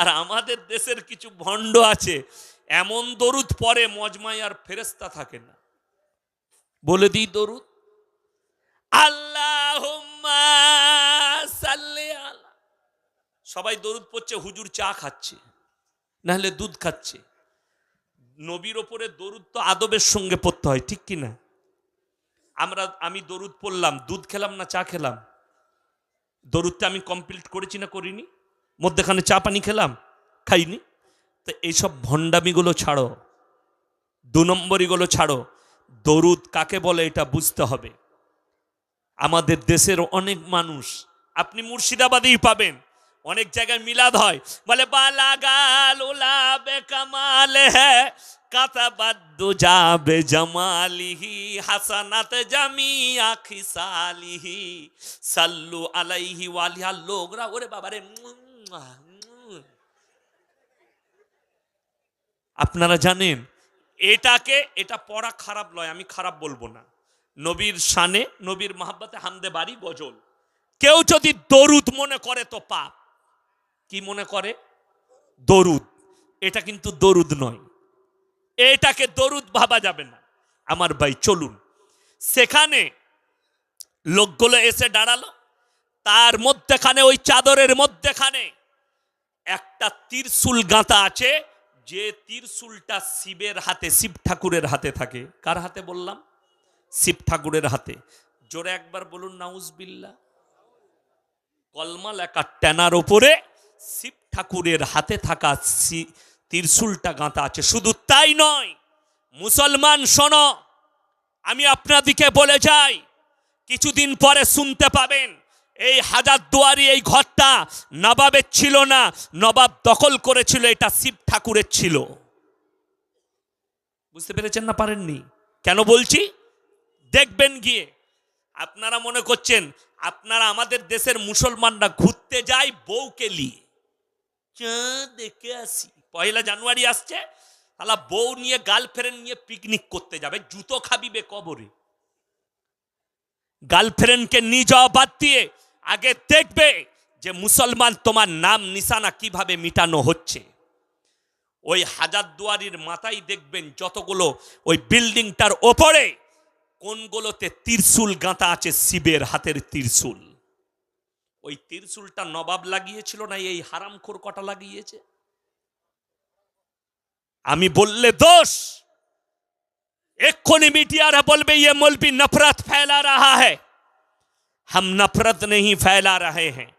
আর আমাদের দেশের কিছু ভণ্ড আছে, এমন দরুদ পরে মজমাই আর ফেরেস্তা থাকে না। বলে দিই দরুদ। আল্লাহ সবাই দরুদ পড়ছে, হুজুর চা খাচ্ছে, নাহলে দুধ খাচ্ছে। নবীর ওপরে দরুদ তো আদবের সঙ্গে পড়তে হয়, ঠিক কি না আমরা, আমি দরুদ পড়লাম, দুধ খেলাম না চা খেলাম? দরুদটা আমি কমপ্লিট করেছি না করিনি? মধ্যেখানে চা পানি খেলাম, খাইনি তো এইসব ভণ্ডামিগুলো ছাড়ো, দু নম্বরিগুলো ছাড়ো, দরুদ কাকে বলে এটা বুঝতে হবে আমাদের দেশের অনেক মানুষ, আপনি মুর্শিদাবাদেই পাবেন, অনেক জায়গায় মিলাদ হয়, বলে বালাগাল উলাবে কামাল হ্যাঁ কাতাবাদ্দু যাবে জামালিহি হাসানাত জামিয়া খিসালিহি সাল্লু আলাইহি ওয়ালিহা লোকরা, ওরে বাবারে। আপনারা জানেন, এটাকে, এটা পড়া খারাপ নয়, আমি খারাপ বলব না। নবীর শানে, নবীর মাহাব্বাতে হামদে বাড়ি গজল। কেউ যদি দরুদ মনে করে তো পাপ। কি মনে করে? দরুদ। এটা কিন্তু দরুদ নয়। এটাকে দরুদ ভাবা যাবে না। আমার ভাই, চলুন। সেখানে লোকগুলো এসে দাঁড়াল। তার মধ্যেখানে, ওই চাদরের মধ্যেখানে একটা তীরশুল গাঁথা আছে, যে তীরশুলটা শিবের হাতে, শিব ঠাকুরের হাতে থাকে। কার হাতে বললাম? শিব ঠাকুরের হাতে। জোরে একবার বলুন নাউজবিল্লা কলমা লেখা ট্যানার ওপরে শিব ঠাকুরের হাতে থাকা ত্রিশূলটা গাঁথা আছে। শুধু তাই নয়, মুসলমান শোনো, আমি আপনাদিকে বলে যাই, কিছুদিন পরে শুনতে পাবেন। এই হাজার দুয়ারি, এই ঘরটা নবাবের ছিল না। নবাব দখল করেছিল, এটা শিব ঠাকুরের ছিল। বুঝতে পেরেছেন না পারেননি? কেন বলছি? দেখবেন গিয়ে। আপনারা মনে করছেন, আপনারা আমাদের দেশের মুসলমানরা ঘুরতে যায় বউকে নিয়ে। দেখে আসি। পয়লা জানুয়ারি আসছে, তাহলে বউ নিয়ে, গার্লফ্রেন্ড নিয়ে পিকনিক করতে যাবে। জুতো খাবিবে কবরে। গার্লফ্রেন্ডকে নিয়ে যাওয়া বাদ দিয়ে আগে দেখবে যে মুসলমান তোমার নাম, নিশানা কীভাবে মিটানো হচ্ছে। ওই হাজার দুয়ারির মাথায় দেখবেন যতগুলো ওই বিল্ডিংটার ওপরে কোনগুলোতে তীরশুল গাঁথা আছে, শিবের হাতের তীরশুল। ওই তীরশুলটা নবাব লাগিয়েছিল না, এই হারামখোর কটা লাগিয়েছে? আমি বললে দোষ। এক্ষুনি মিডিয়ারা বলবে ইয়ে মলবি নফরত ফেলা রাহা হ্যায়। हम नफरत नहीं फैला रहे हैं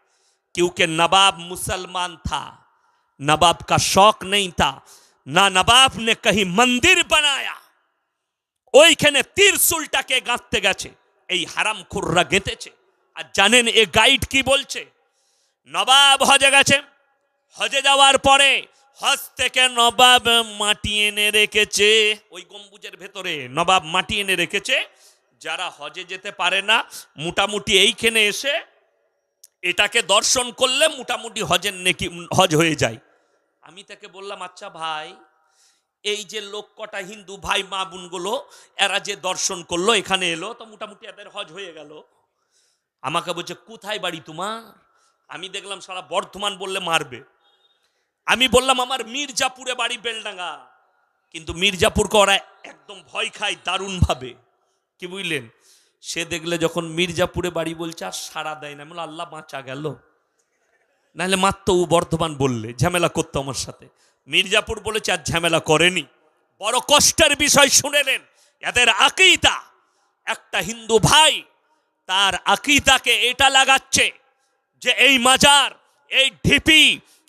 क्योंकि नवाब मुसलमान था नवाब का शौक नहीं था ना नवाब ने कहीं मंदिर बनाया ওইখানে তীরশুলটাকে গাঁথতে গেছে এই হারাম খুররা গেঁথেছে আর জানেন এ গাইড কি বলছে নবাব হজে গেছে হজে যাওয়ার পরে হজ থেকে নবাব মাটি এনে রেখেছে ওই গম্বুজের ভেতরে নবাব মাটি এনে রেখেছে যারা হজে যেতে পারে না, মোটামুটি এইখানে এসে এটাকে দর্শন করলে মোটামুটি হজের নেকি, হজ হয়ে যায়। আমি তাকে বললাম আচ্ছা ভাই, এই যে লোক কটা হিন্দু ভাই মা বোনগুলো এরা যে দর্শন করল, এখানে এলো, তো মোটামুটি এদের হজ হয়ে গেল। আমাকে বলছে, কোথায় বাড়ি তোমার? আমি দেখলাম, সারা বর্ধমান বললে মারবে। আমি বললাম, আমার মির্জাপুরে বাড়ি বেলডাঙ্গা। কিন্তু মির্জাপুরকে ওরা একদম ভয় খায় দারুণভাবে। কি বুঝলেন? সে দেখলে যখন মির্জাপুরে বাড়ি বলছে, আর সাড়া দেয় না। আল্লাহ বাঁচা গেল। নাহলে মাত্র ও বর্ধমান বললে, ঝামেলা করতো আমার সাথে। মির্জাপুর বলেছে, আর ঝামেলা করেনি। বড় কষ্টের বিষয় শুনেলেন এদের আকিতা একটা হিন্দু ভাই তার আকিদাকে এটা লাগাচ্ছে যে এই মাজার, এই ঢিপি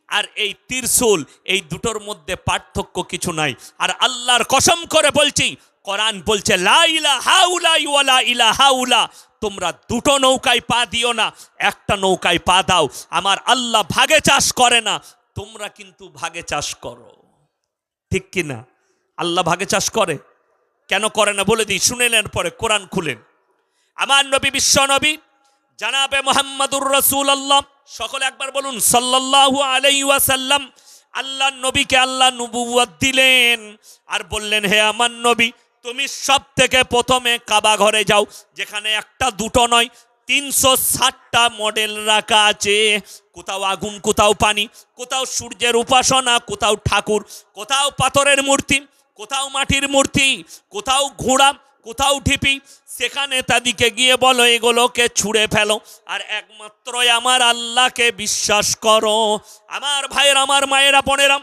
আর এই তীরশুল এই দুটোর মধ্যে পার্থক্য কিছু নাই। আর আল্লাহর কসম করে বলছি কোরআন বলছে, লা ইলাহা উলা ওয়ালা ইলাহা উলা। তোমরা দুটো নৌকায় পা দিও না, একটা নৌকায় পা দাও। আমার আল্লাহ ভাগে চাষ করে না, তোমরা কিন্তু ভাগে চাষ করো। ঠিক কি না? আল্লাহ ভাগে চাষ করে? কেন করে না? বলে দিই, শুনে নেন পরে, কোরআন খুলেন। আমার নবী বিশ্ব নবী, জানাবে মোহাম্মদুর রসুল আল্লাহ সকলে একবার বলুন, সাল্লাল্লাহু আলাইহি ওয়াসাল্লাম আল্লাহ নবীকে আল্লাহ নবুয়ত দিলেন। আর বললেন, হে আমার নবী তুমি সব থেকে প্রথমে কাবা ঘরে যাও, যেখানে একটা, দুটো নয়, তিনশো ষাটটা মডেল রাখা আছে। কোথাও আগুন, কোথাও পানি, কোথাও সূর্যের উপাসনা, কোথাও ঠাকুর, কোথাও পাথরের মূর্তি, কোথাও মাটির মূর্তি, কোথাও ঘোড়া, কোথাও ঢিপি। সেখানে তাদিকে গিয়ে বলো, এগুলোকে ছুঁড়ে ফেলো। আর একমাত্রই আমার আল্লাহকে বিশ্বাস করো। আমার ভাইয়ের, আমার মায়েরা, বোনেরা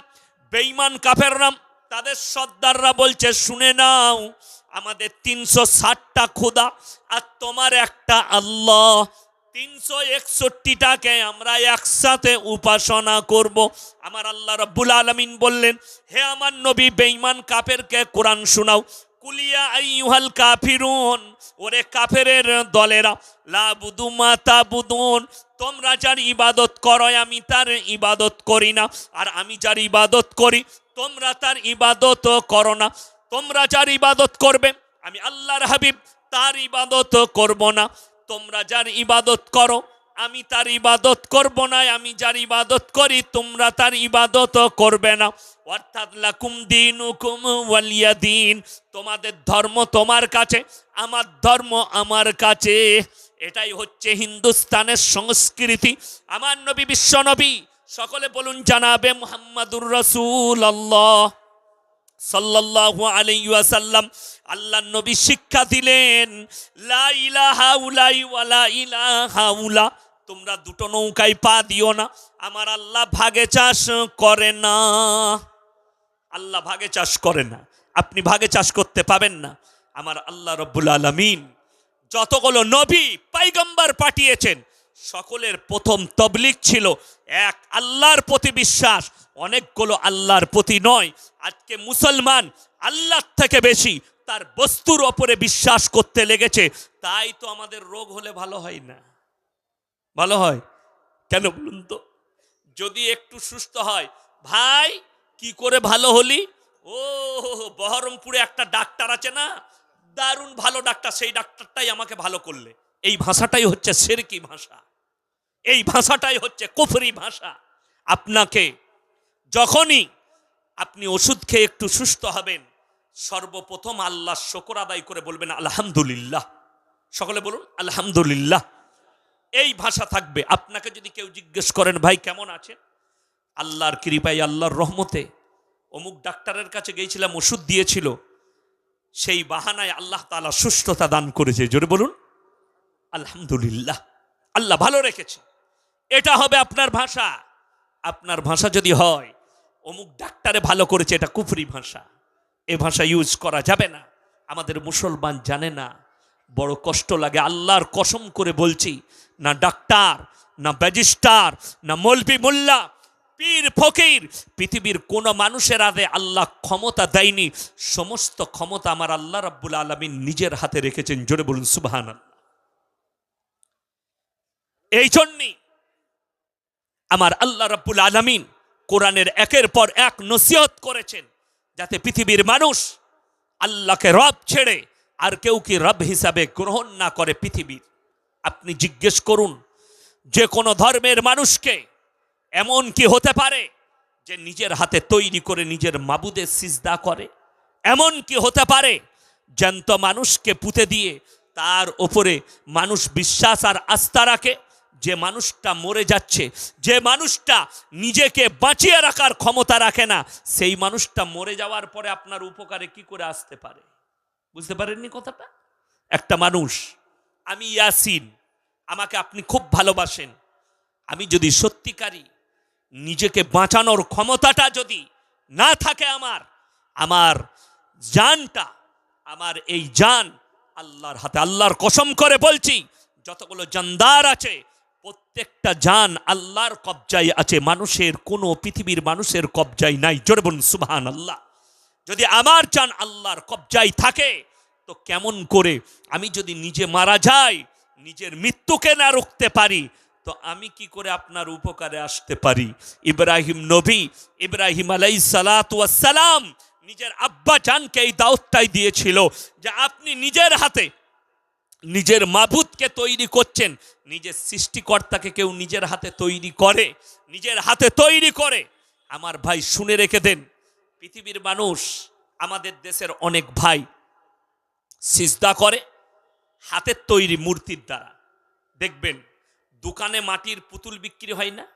বেইমান কাফেররাম তাদের সর্দাররা বলছে, শুনে নাও, আমাদের তিনশো ষাটটা খোদা আর তোমার একটা আল্লাহ। তিনশো একষট্টিটাকে আমরা একসাথে উপাসনা করব। আমার আল্লাহ রব্বুল আলমিন বললেন, হে আমার নবী, বেঈমান কাফেরকে কোরআন শোনাও। কুলিয়া আইয়ুহাল কাফিরুন, ওরে কাফেরের দলেরা, লা বুদু মাতা বুদুন তোমরা যার ইবাদত করো, আমি তার ইবাদত করি না। আর আমি যার ইবাদত করি তোমরা তার ইবাদত করো না। তোমরা যার ইবাদত করবে, আমি আল্লাহর হাবিব, তার ইবাদত করব না। তোমরা যার ইবাদত করো, আমি তার ইবাদত করব না। আমি যার ইবাদত করি, তোমরা তার ইবাদত করবে না। অর্থাৎ লাকুম দিন হুকুম ওয়ালিয়া দিন তোমাদের ধর্ম তোমার কাছে, আমার ধর্ম আমার কাছে। এটাই হচ্ছে হিন্দুস্তানের সংস্কৃতি। আমার নবী বিশ্ব নবী সকলে বলুন, জানাবে মুহাম্মাদুর রসুল আল্লাহ সাল্লাল্লাহু আলাইহি ওয়াসাল্লাম। আল্লাহ নবী শিক্ষা দিলেন, লা ইলাহা উলাই ইলাহা উলা। তোমরা দুটো নৌকায় পা দিও না, আমার আল্লাহ ভাগে চাষ করে না। আল্লাহ ভাগে চাষ করে না, আপনি ভাগে চাষ করতে পাবেন না। আমার আল্লাহ রব্বুল আলামিন যতগুলো নবী, পাইগম্বার পাঠিয়েছেন সকলের প্রথম তবলিক ছিল এক আল্লাহর প্রতি বিশ্বাস। অনেকগুলো আল্লাহর প্রতি নয়। আজকে মুসলমান আল্লাহর থেকে বেশি তার বস্তুর ওপরে বিশ্বাস করতে লেগেছে। তাই তো আমাদের রোগ হলে ভালো হয় না। ভালো হয়? কেন বলুন তো? যদি একটু সুস্থ হয়, ভাই, কি করে ভালো হলি? ও, বহরমপুরে একটা ডাক্তার আছে না? দারুণ ভালো ডাক্তার, সেই ডাক্তারটাই আমাকে ভালো করলে। এই ভাষাটাই হচ্ছে সেরকি ভাষা। এই ভাষাটাই হচ্ছে কুফরি ভাষা। আপনাকে যখনই আপনি ওষুধ খেয়ে একটু সুস্থ হবেন, সর্বপ্রথম আল্লাহ শকর আদায় করে বলবেন, আলহামদুলিল্লাহ। সকলে বলুন, আলহামদুলিল্লাহ। এই ভাষা থাকবে। আপনাকে যদি কেউ জিজ্ঞেস করেন, ভাই, কেমন আছেন? আল্লাহর কৃপাই আল্লাহর রহমতে অমুক ডাক্তারের কাছে গিয়েছিলাম, ওষুধ দিয়েছিল। সেই বাহানায় আল্লাহ তাআলা সুস্থতা দান করেছে। জোরে বলুন, আলহামদুলিল্লাহ। আল্লাহ ভালো রেখেছে। এটা হবে আপনার ভাষা। আপনার ভাষা যদি হয়, অমুক ডাক্তারে ভালো করেছে, এটা কুফরি ভাষা। এ ভাষা ইউজ করা যাবে না। আমাদের মুসলমান জানে না। বড় কষ্ট লাগে, আল্লাহর কসম করে বলছি, না ডাক্তার, না ব্যাজিস্টার, না মলবি মোল্লা, পীর ফকির, পৃথিবীর কোন মানুষের হাতে আল্লাহ ক্ষমতা দেয়নি। সমস্ত ক্ষমতা আমার আল্লাহ রাব্বুল আলমিন নিজের হাতে রেখেছেন। জোরে বলুন সুবাহান এই জন্যই আমার আল্লাহ রাব্বুল আলমিন কোরআনের একের পর এক নসিহত করেছেন যাতে পৃথিবীর মানুষ আল্লাহকে রব ছেড়ে আর কেউ কি রব হিসাবে গ্রহণ না করে পৃথিবীর। আপনি জিজ্ঞেস করুন, যে কোনো ধর্মের মানুষকে এমন কি হতে পারে যে নিজের হাতে তৈরি করে নিজের মাবুদের সিজদা করে? এমন কি হতে পারে জ্যান্ত মানুষকে পুঁতে দিয়ে তার ওপরে মানুষ বিশ্বাস আর আস্থা রাখে? যে মানুষটা মরে যাচ্ছে, যে মানুষটা নিজেকে বাঁচিয়ে রাখার ক্ষমতা রাখে না, সেই মানুষটা মরে যাওয়ার পরে আপনার উপকারে কি করে আসতে পারে? বুঝতে পারেননি কথাটা? একটা মানুষ, আমি ইয়াসিন, আমাকে আপনি খুব ভালোবাসেন, আমি যদি সত্যিকারী নিজেকে বাঁচানোর ক্ষমতাটা যদি না থাকে আমার আমার জানটা, আমার এই জান আল্লাহর হাতে, আল্লাহর কসম করে বলছি, যতগুলো জানদার আছে প্রত্যেকটা জান আল্লাহর কবজায় আছে, মানুষের কোনো, পৃথিবীর মানুষের কবজায় নাই। জোরে বলুন সুবহান আল্লাহ যদি আমার জান আল্লাহর কবজায় থাকে, তো কেমন করে আমি যদি নিজে মারা যাই, নিজের মৃত্যুকে না রুখতে পারি, তো আমি কি করে আপনার উপকারে আসতে পারি? ইব্রাহিম নবী, ইব্রাহিম আলাই সালাম নিজের আব্বা জানকে এই দাওয়াতটাই দিয়েছিল যে আপনি নিজের হাতে নিজের মাবুদকে তৈরি করছেন। নিজের সৃষ্টিকর্তাকে কেউ নিজের হাতে তৈরি করে, নিজের হাতে তৈরি করে। আমার ভাই, শুনে রেখে দেন, পৃথিবীর মানুষ, আমাদের দেশের অনেক ভাই সিজদা করে হাতের তৈরি মূর্তির দ্বারা। দেখবেন, দোকানে মাটির পুতুল বিক্রি হয় না?